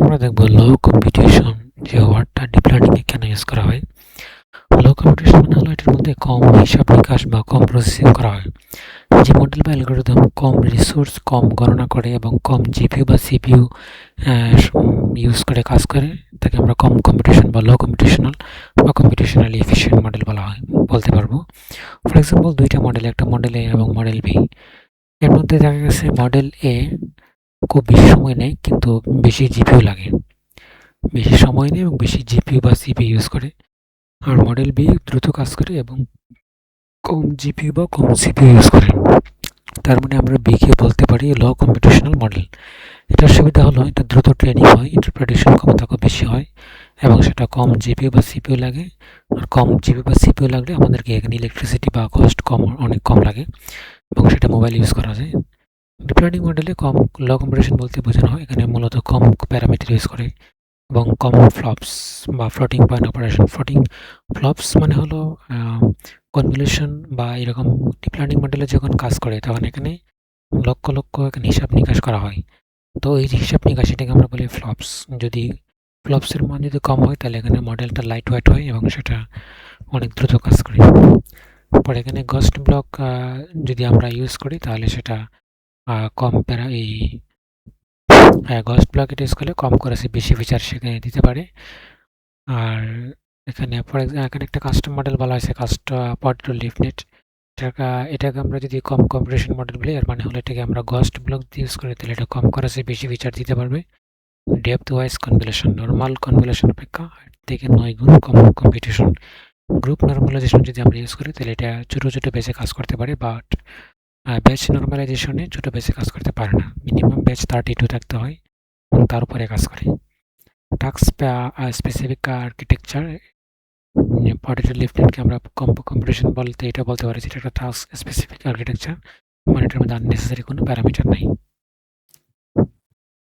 আমরা দেখব লো কম্পিটিশন যে ওয়ার্ডটা ডিপ লার্নিংয়ে কেন ইউজ করা হয়। লো কম্পিটিশন মানে হলো এটার মধ্যে কম হিসাব নিকাশ বা কম প্রসেসিং করা হয়। যে মডেল বা অ্যালগোরিদম কম রিসোর্স কম গণনা করে এবং কম জিপিইউ বা সিপিইউ ইউজ করে কাজ করে, তাকে আমরা কম কম্পিটিশন বা লো কম্পিটিশনাল বা কম্পিটিশনালি এফিশিয়েন্ট মডেল বলা হয়, বলতে পারব। ফর এক্সাম্পল দুইটা মডেল একটা মডেল এ এবং মডেল বি এর মধ্যে দেখা গেছে মডেল এ খুব বেশি সময় নেয়, কিন্তু বেশি জিপিও লাগে। বেশি সময় নেয় এবং বেশি জিপিইউ বা সিপিইউ ইউজ করে। আর মডেল বি দ্রুত কাজ করে এবং কম জিপিইউ বা কম সিপিইউ ইউজ করে। তার মানে আমরা বিকে বলতে পারি ল কম্পিটিশনাল মডেল এটার সুবিধা হলো এটা দ্রুত ট্রেনিং হয় ইন্টারপ্রিটেশন ক্ষমতা খুব বেশি হয় এবং সেটা কম জিপিইউ বা সিপিইউ লাগে। আর কম জিপি বা সিপিইউ লাগলে আমাদেরকে এখানে ইলেকট্রিসিটি বা কস্ট কম, অনেক কম লাগে এবং সেটা মোবাইল ইউজ করা যায়। ডিপ লার্নিং মডেলে কম ল কম্পিটিশন বলতে বোঝানো হয়। এখানে মূলত কম প্যারামিটার ইউজ করে এবং কম ফ্লপস বা floating point operation floating flops মানে হলো কনভলিউশন বা এরকম ডিপ লার্নিং মডেলে যখন কাজ করে, তখন এখানে লক্ষ লক্ষ এখানে হিসাব নিকাশ করা হয়। তো এই হিসাব নিকাশ এটাকে আমরা বলি ফ্লপস যদি ফ্লপসের মান যদি কম হয়, তাহলে এখানে মডেলটা লাইট ওয়েট হয় এবং সেটা অনেক দ্রুত কাজ করে। পরে এখানে গস্ট ব্লক যদি আমরা ইউজ করি, তাহলে সেটা কম প্যারা এই হ্যাঁ গস্ট ব্লক এটা করলে কম করেছে বেশি ফিচার সেখানে দিতে পারে। আর এখানে ফর এখানে একটা কাস্টম মডেল বলা হয়েছে কাস্ট পটেটো লিফনেট এটাকে এটাকে আমরা যদি কম কম্পিটিশন মডেল বলি, এর মানে হলো এটাকে আমরা গস্ট ব্লক ইউজ করি তাহলে এটা কম করেছে বেশি ফিচার দিতে পারবে। Depth wise convolution normal convolution অপেক্ষা থেকে নয় গুণ কম কম্পিটিশন গ্রুপ নর্মালাইজেশন যদি আমরা ইউজ করি, তাহলে এটা ছোটো ছোটো বেসে কাজ করতে পারে বাট ব্যাচ নর্মালাইজেশনে ছোটো ব্যাচে কাজ করতে পারে না। মিনিমাম ব্যাচ থার্টি টু থাকতে হয় এবং তার উপরে কাজ করে। টাক্স স্পেসিফিক আর্কিটেকচার পটেটো লিফটেনকে আমরা কম কম্পিটিশন বলতে, এটা বলতে পারি যেটা একটা টাস্ক স্পেসিফিক আর্কিটেকচার মানে এটার মধ্যে আননেসেসারি কোনো প্যারামিটার নাই।